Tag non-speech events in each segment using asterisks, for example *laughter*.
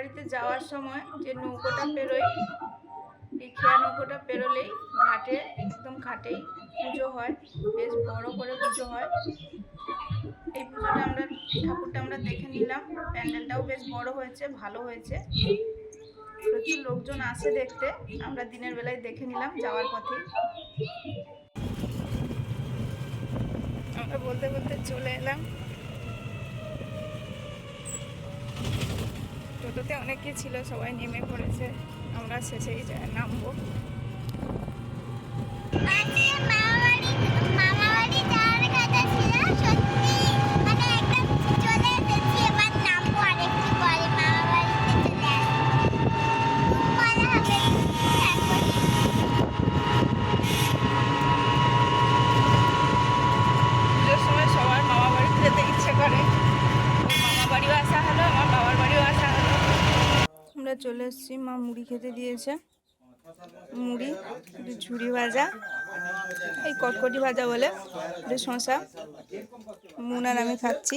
বাড়িতে যাওয়ার সময় যে নৌকোটা পেরোই এই খেয়া নৌকোটা পেরোলেই ঘাটে, একদম ঘাটেই পুজো হয়, বেশ বড় করে পুজো হয়। এই পুজোটা আমরা, ঠাকুরটা আমরা দেখে নিলাম। প্যান্ডেলটাও বেশ বড় হয়েছে, ভালো হয়েছে। প্রচুর লোকজন আসে দেখতে, আমরা দিনের বেলায় দেখে নিলাম যাওয়ার পথে। আমরা বলতে বলতে চলে এলাম। টোটোতে অনেকে ছিল সবাই নেমে পড়েছে। আমরা শেষেই নামবো মানে মামাবাড়ি মামাবাড়ি যাওয়ার কথা ছিল সত্যি মানে একদম চলে এসেছি এবার নামবো আরেকটু পরে মামাবাড়িতে চলে আসব খুব মজা হবে এখন পুজোর সময় সবার মামা বাড়িতে যেতে ইচ্ছে করে ওর মামা বাড়িও আসা হলো আমার বাবার বাড়িও আসা হলো আমরা চলে এসেছি, মা মুড়ি খেতে দিয়েছে। মুড়ি, একটু ঝুড়ি ভাজা, এই কটকটি ভাজা বলে, একটু শশা মুনার আমি খাচ্ছি।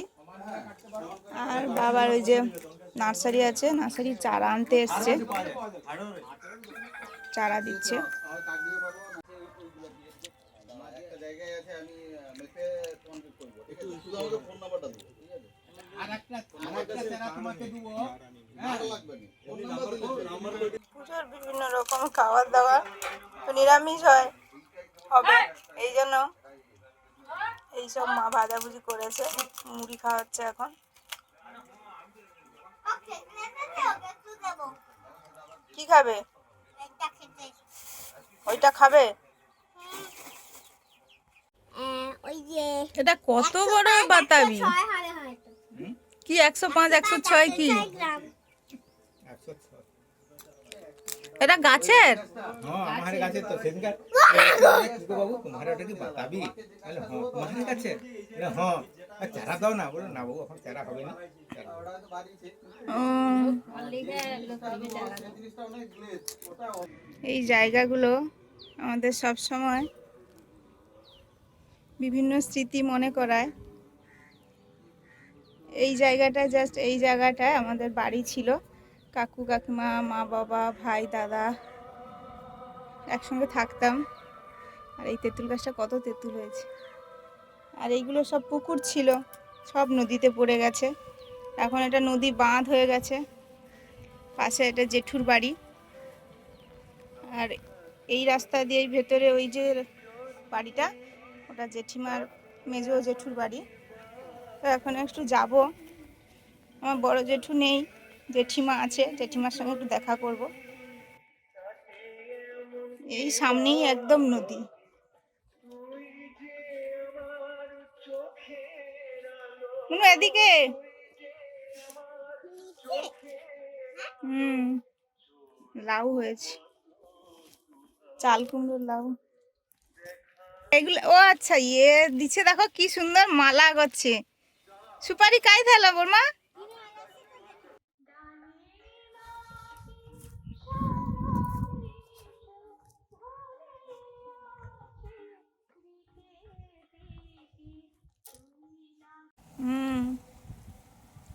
আর বাবার ওই যে নার্সারি আছে, নার্সারি চারা আনতে এসছে। চারা দিচ্ছে। একটা আমার কাছে তোমাকে হ্যাঁ পুজোর বিভিন্ন রকম খাবার দাবার তো নিরামিষ হয়। হবে এই জন্য এইসব মা ভাজাভুজি করেছে মুড়ি খাওয়া হচ্ছে এখন কি খাবে? ওইটা খাবে? ওই এটা কত বড় বাতাবি? কি একশো পাঁচ একশো ছয় কি? এটা গাছের? হ্যাঁ আমার কাছে তো সেদিনকার বাবু তোমার ওটা কি বাতাবি? বলে হ্যাঁ তোমার কাছে হ্যাঁ। চারা দাও না বলে না বাবু এখন চারা হবে না। চারা হবে না। উম, এই জায়গাগুলো আমাদের সব সময় বিভিন্ন স্মৃতি মনে করায়। এই জায়গাটা জাস্ট এই জায়গাটায় আমাদের বাড়ি ছিল। কাকু, কাকিমা, মা, বাবা, ভাই, দাদা একসঙ্গে থাকতাম। আর এই তেঁতুল গাছটা কত তেঁতুল হয়েছে। আর এইগুলো সব পুকুর ছিল, সব নদীতে পড়ে গেছে। এখন এটা নদী বাঁধ হয়ে গেছে। পাশে এটা জেঠুর বাড়ি। আর এই রাস্তা দিয়ে ভেতরে ওই যে বাড়িটা, ওটা জেঠিমার, মেজো জেঠুর বাড়ি। তো এখন একটু যাব। আমার বড় জেঠু নেই। জেঠিমা আছে জেঠিমার সঙ্গে একটু দেখা করব। এই সামনেই একদম নদী। নুনু, এদিকে। হুম লাউ হয়েছে। চাল কুমড়োর লাউ। এগুলো ও আচ্ছা ইয়ে দিচ্ছে দেখো কি সুন্দর মালা করছে সুপারি কাই থালা বর্মা হুম।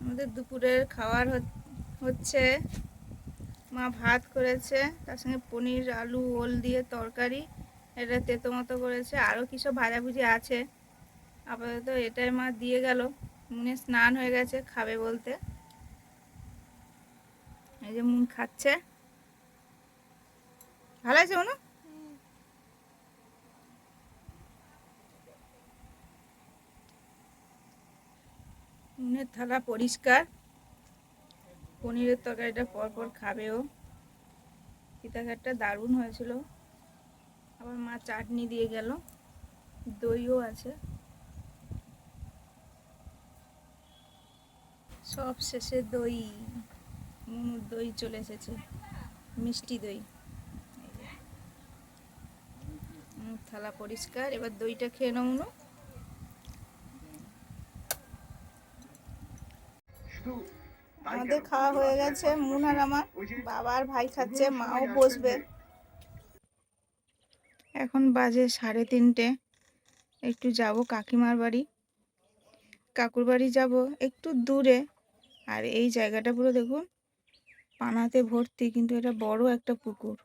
আমাদের দুপুরের খাবার হচ- হচ্ছে। মা ভাত করেছে, তার সঙ্গে পনির, আলু, ওল দিয়ে তরকারি, এটা তেতো মতো করেছে আরও কী সব ভাজাভুজি আছে। আপাতত এটাই মা দিয়ে গেল। মুনে স্নান হয়ে গেছে, খাবে বলতে। এই যে মুন খাচ্ছে। ভালো আছে, মনু মুনের থালা পরিষ্কার। পনিরের তরকারিটা পরপর খাবেও। পিতাঘাটটা দারুণ হয়েছিল। আবার মা চাটনি দিয়ে গেল। দইও আছে। সব শেষে দই। মুনুর দই চলে এসেছে। মিষ্টি দই। থালা পরিষ্কার। এবার দইটা খেয়ে নাও আমাদের খাওয়া হয়ে গেছে মুন আর আমার বাবা আর ভাই খাচ্ছে মাও বসবে। এখন বাজে সাড়ে তিনটে একটু যাব কাকিমার বাড়ি। কাকুর বাড়ি যাব একটু দূরে আর এই জায়গাটা পুরো দেখুন পানাতে ভর্তি কিন্তু এটা বড় একটা পুকুর।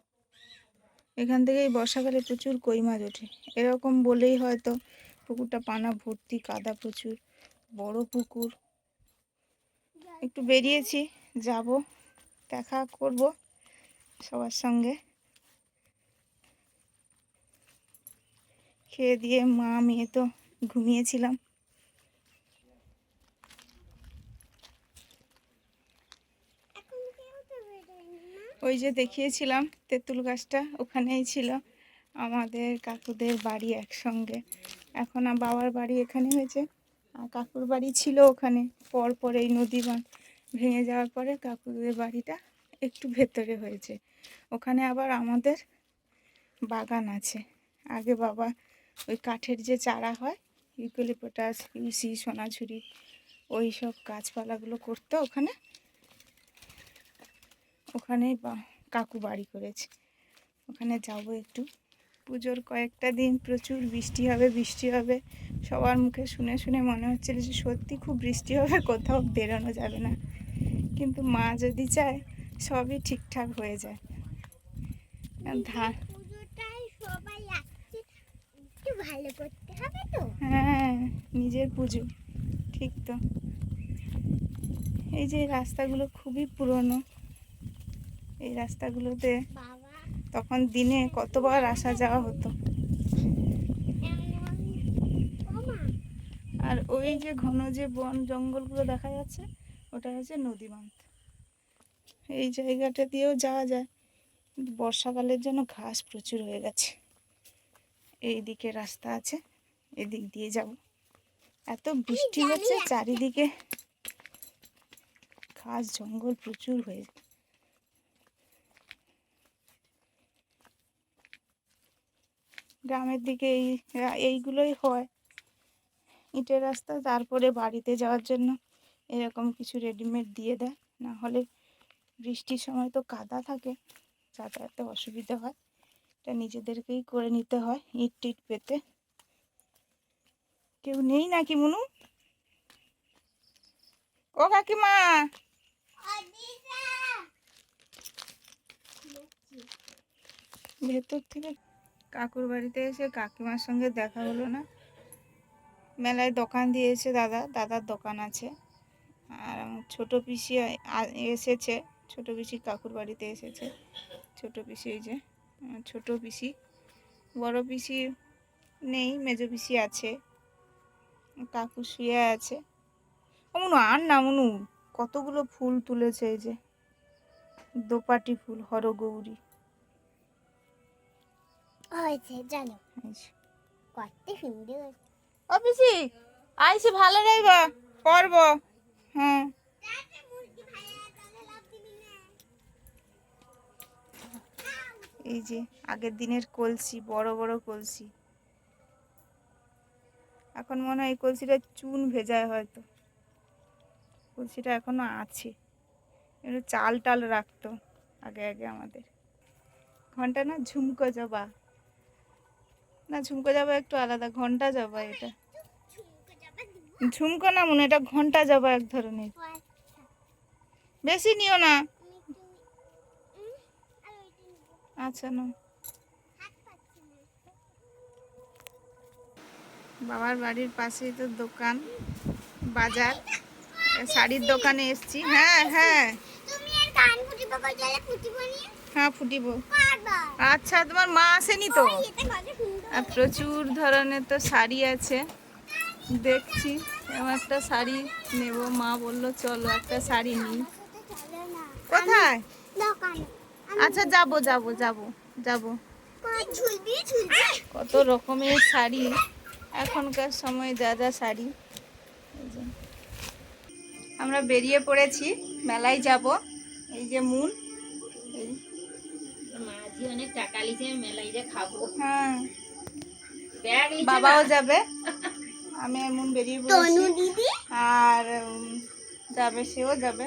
এখান থেকেই বর্ষাকালে প্রচুর কই মাছ ওঠে। এরকম বলেই হয়তো পুকুরটা পানা ভর্তি কাদা প্রচুর বড় পুকুর। একটু বেরিয়েছি, যাব, দেখা করব সবার সঙ্গে। খেয়ে দিয়ে মা, মেয়ে তো ঘুমিয়েছিলাম। ওই যে দেখিয়েছিলাম তেঁতুল গাছটা, ওখানেই ছিল আমাদের কাকুদের বাড়ি একসঙ্গে। এখন বাবার বাড়ি এখানে হয়েছে। আর কাকুর বাড়ি ছিল ওখানে। পর পর এই নদী বাঁধ ভেঙে যাওয়ার পরে কাকুদের বাড়িটা একটু ভেতরে হয়েছে। ওখানে আবার আমাদের বাগান আছে। আগে বাবা ওই কাঠের যে চারা হয় ইউক্যালিপটাস ইউসি, সোনাঝুরি, ওই সব গাছপালাগুলো করতো ওখানে। ওখানেই বা, কাকু বাড়ি করেছে। ওখানে যাব একটু। পুজোর কয়েকটা দিন প্রচুর বৃষ্টি হবে বৃষ্টি হবে। সবার মুখে শুনে শুনে মনে হচ্ছিল যে সত্যি খুব বৃষ্টি হবে কোথাও বেরোনো যাবে না। কিন্তু মা যদি চায় সবই ঠিকঠাক হয়ে যায়। ধান হ্যাঁ নিজের পুজো ঠিক তো। এই যে রাস্তাগুলো খুবই পুরনো এই রাস্তাগুলোতে তখন দিনে কতবার আসা যাওয়া হতো? আর ওই যে ঘন যে বন জঙ্গলগুলো দেখা যাচ্ছে, ওটা হচ্ছে নদী বাঁধ এই জায়গাটা দিয়েও যাওয়া যায়। বর্ষাকালের জন্য ঘাস প্রচুর হয়ে গেছে। এই দিকে রাস্তা আছে, এদিক দিয়ে যাব। এত বৃষ্টি হচ্ছে চারিদিকে। ঘাস জঙ্গল প্রচুর হয়ে গ্রামের দিকে এই, এইগুলোই হয়। ইটের রাস্তা, তারপরে বাড়িতে যাওয়ার জন্য এরকম কিছু রেডিমেড দিয়ে দেয়। না হলে বৃষ্টির সময় তো কাদা থাকে, যাতায়াতে অসুবিধা হয়। এটা নিজেদেরকেই করে নিতে হয় ইট টিট পেতে। কেউ নেই নাকি মুনু? ও কাকিমা! ভেতর থেকে কাকুর বাড়িতে এসে কাকিমার সঙ্গে দেখা হলো না। মেলায় দোকান দিয়েছে দাদা, দাদার দোকান আছে। আর ছোটো পিসি এসেছে, ছোটো পিসি কাকুর বাড়িতে এসেছে। ছোটো পিসি এই যে, আমার ছোটো পিসি। বড় পিসি নেই, মেজো পিসি আছে। কাকু শুয়ে আছে। ও মনু আর না মনু কতগুলো ফুল তুলেছে এই যে। দোপাটি ফুল, হরগৌরী। হয়েছে জানো? এই কত সুন্দর পিসি আইসি ভালো রইব করব হ্যাঁ এই যে আগের দিনের কলসি বড় বড় কলসি। এখন মনে হয় এই কলসিটা চুন ভেজায় হয়তো। কলসিটা এখনও আছে। একটু চাল টাল রাখতো আগে আগে আমাদের। ঘণ্টা না ঝুমকো জবা। না ঝুমকো জবা একটু আলাদা ঘণ্টা জবা এটা। ঝুমকো না মনে এটা ঘণ্টা জবা এক ধরনের। বেশি নিও না। আচ্ছা না বাবার বাড়ির পাশেই তো দোকান বাজার। শাড়ির দোকানে এসছি। হ্যাঁ হ্যাঁ। হ্যাঁ ফুটিব। আচ্ছা তোমার মা আসেনি তো? আর প্রচুর ধরনের তো শাড়ি আছে। দেখছি এরকম একটা শাড়ি নেব। মা বলল চলো একটা শাড়ি নিই। কোথায়? আচ্ছা যাব যাব যাব যাব। কত রকমের শাড়ি। এখনকার সময় যা যা শাড়ি। আমরা বেরিয়ে পড়েছি মেলায় যাব। এই যে মূল এই মাঝি অনেক টাকা লিছে মেলায় যে খাব। হ্যাঁ। ব্যাগ লিছে বাবাও যাবে। *laughs* আমি এমন বেরিয়ে দিদি? আর যাবে সেও যাবে।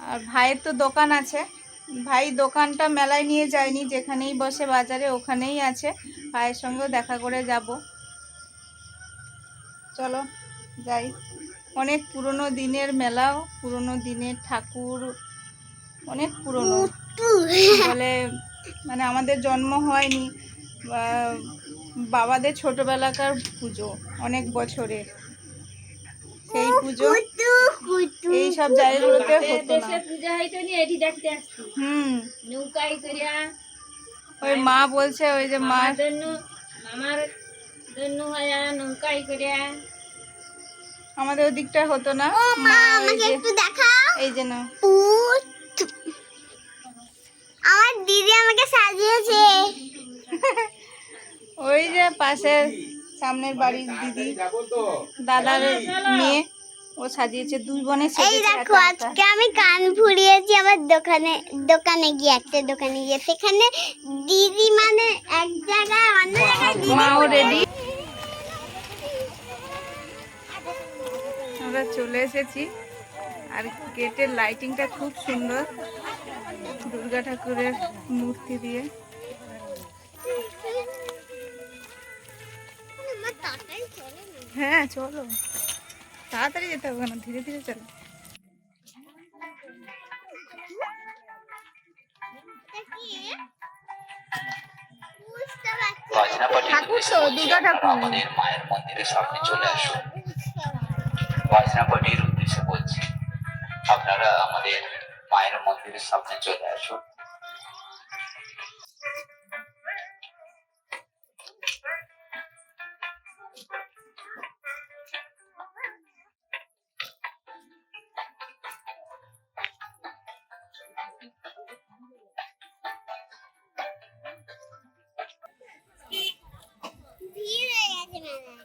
আর ভাইয়ের তো দোকান আছে। ভাই দোকানটা মেলায় নিয়ে যায়নি যেখানেই বসে বাজারে ওখানেই আছে। ভাইয়ের সঙ্গেও দেখা করে যাব। চলো যাই। অনেক পুরনো দিনের মেলাও পুরনো দিনের ঠাকুর অনেক পুরনো। বলে মানে আমাদের জন্ম হয়নি বাবাদের ছোটবেলাকার পুজো অনেক বছরের। সেই পুজো এই সব জায়গাগুলোতে হতো না। পূজা হইতো নি এটি দেখতে আসছি। হুম। নৌকাই করিয়া ওই মা বলছে ওই যে মা জন্য মামার জন্য নৌকাই করিয়া আমাদের ওদিকটা হতো না। মা আমাকে একটু দেখাও। এই যে না। আমার দিদি আমাকে সাজিয়েছে। ওই যে পাশের সামনের বাড়ির দিদি দাদার মেয়ে ও সাজিয়েছে দুই বোনে এই দেখো। আজকে আমি কান ফুরিয়েছি আমার দোকানে দোকানে গিয়ে একটা দোকানে গিয়ে। সেখানে দিদি মানে এক জায়গায় অন্য জায়গায় দিদি মাও রেডি আমরা চলে এসেছি। আর গেটের লাইটিংটা খুব সুন্দর। দুর্গা ঠাকুরের মূর্তি দিয়ে। হ্যাঁ চলো। তাড়াতাড়ি যেতে হবে না ধীরে ধীরে চলো। ঠাকুর তো দুর্গা ঠাকুর। আমাদের মায়ের মন্দিরের সামনে চলে আসুন। বজনাপাটির উদ্দেশ্যে বলছি মন্দিরের সামনে চলে আসুন।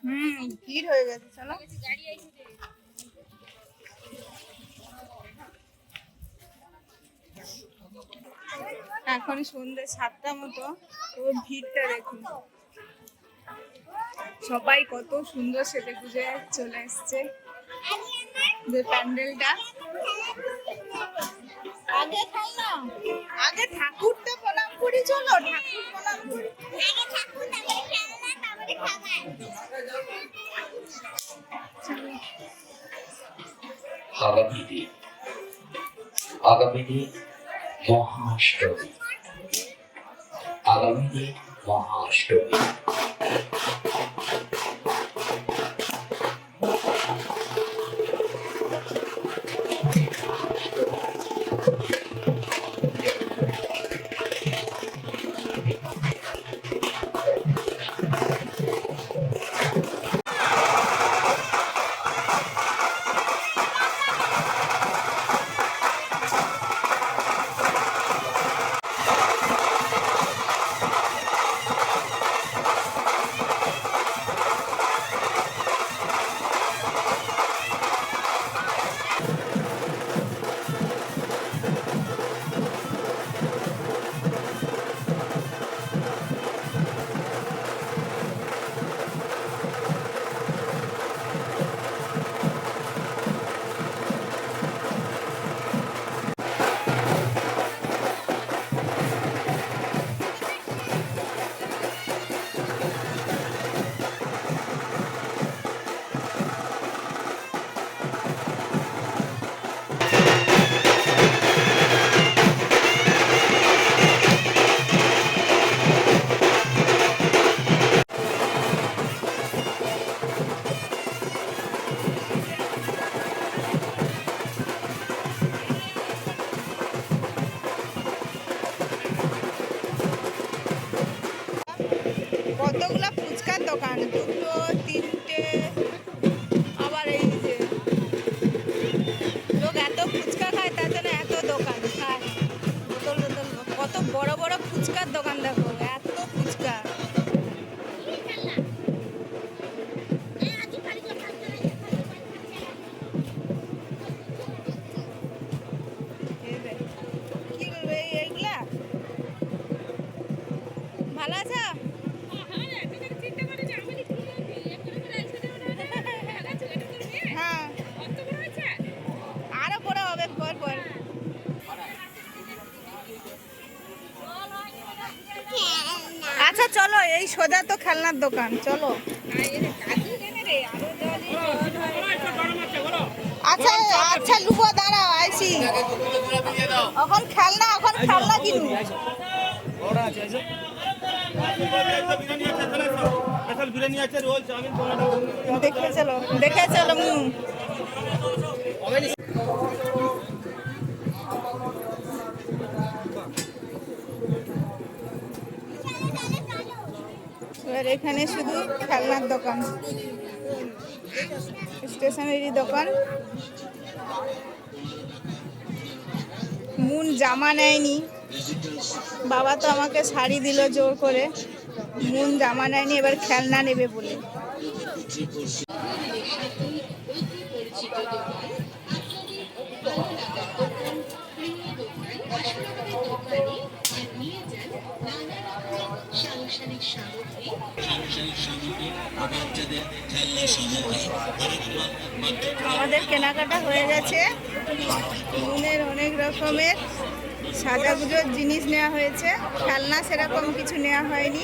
হুম ভিড় হয়ে গেছে চলো এখন সন্ধ্যে সাতটা মতো। তো ভিড়টা দেখুন। সবাই কত সুন্দর সেজে গুজে চলে এসছে। যে প্যান্ডেলটা। আগে আগে ঠাকুরটা প্রণাম করি চলো। ঠাকুর প্রণাম করি। আগে ঠাকুর, তারপরে খেলনা, তারপরে খাবার। আগামী দিন। আগামী দিন মহাষ্টমী। আগামী দিন মহাষ্টমী। দোকান হ্যাঁ বোতল বোতল কত বড় বড় ফুচকার দোকান দেখো। এই সোজা তো খেলনার দোকান, চলো। আচ্ছা আচ্ছা লুবো দাঁড়াও, আইসি। এখন খেলনা এখন খেলনা কিনবো। দেখে চলো দেখে চলো এবার এখানে শুধু খেলনার দোকান। স্টেশনারি দোকান। মুন জামা নেয়নি। বাবা তো আমাকে শাড়ি দিল জোর করে। মুন জামা নেয়নি, এবার খেলনা নেবে বলে। আমাদের কেনাকাটা হয়ে গেছে। মুনের অনেক রকমের সাজাগুজোর জিনিস নেওয়া হয়েছে। খেলনা সেরকম কিছু নেওয়া হয়নি।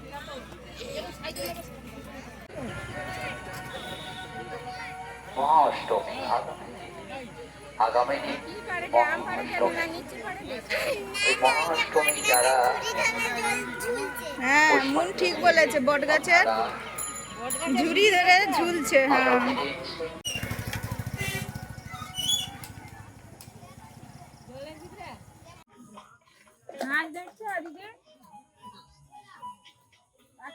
মহাষ্টমী আগামী আগামী মহাষ্টমী। যারা হ্যাঁ মন ঠিক বলেছে বট গাছের ঝুড়ি ধরে ঝুলছে হ্যাঁ।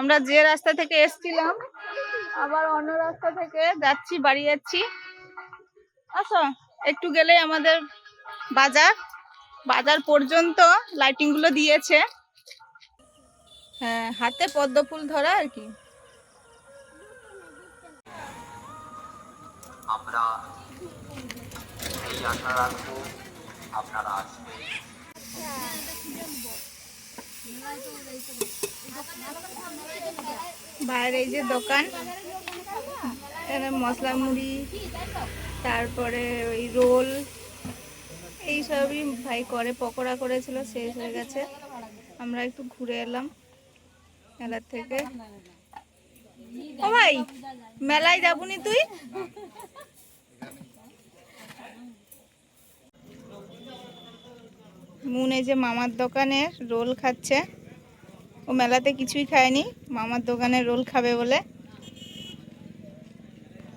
আমরা যে রাস্তা থেকে এসছিলাম, আবার অন্য রাস্তা থেকে যাচ্ছি, বাড়ি যাচ্ছি। আসো, একটু গেলে আমাদের বাজার। বাজার পর্যন্ত লাইটিংগুলো দিয়েছে। হ্যাঁ হাতে পদ্ম ফুল ধরা আর কি। আমরা এই আশা রাখব আপনারা আসবেন। বাইরে এই যে দোকান এখানে মশলা মুড়ি, তারপরে ওই রোল, এই সবই ভাই করে, পকোড়া করেছিল, শেষ হয়ে গেছে। আমরা একটু ঘুরে এলাম মেলার থেকে। ও ভাই, মেলায় যাবনি তুই? মুন এই যে মামার দোকানের রোল খাচ্ছে। ও মেলাতে কিছুই খায়নি, মামার দোকানে রোল খাবে বলে।